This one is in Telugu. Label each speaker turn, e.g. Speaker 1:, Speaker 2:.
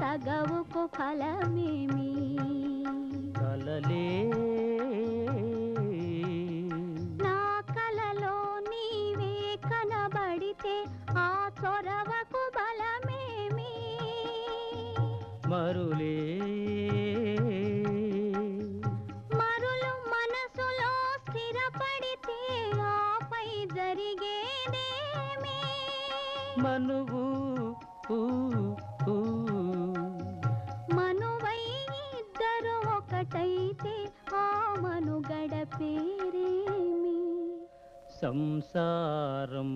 Speaker 1: తగవుకు ఫలమేమి?
Speaker 2: కలలే.
Speaker 1: నా కలలో నీవే కనబడితే ఆ చొరవకు బలమేమి?
Speaker 2: మరులే.
Speaker 1: మరులు మనసులో స్థిరపడితే ఆపై జరిగేదేమి?
Speaker 2: మనువు
Speaker 1: ఆమను గడపేరేమి
Speaker 2: సంసారం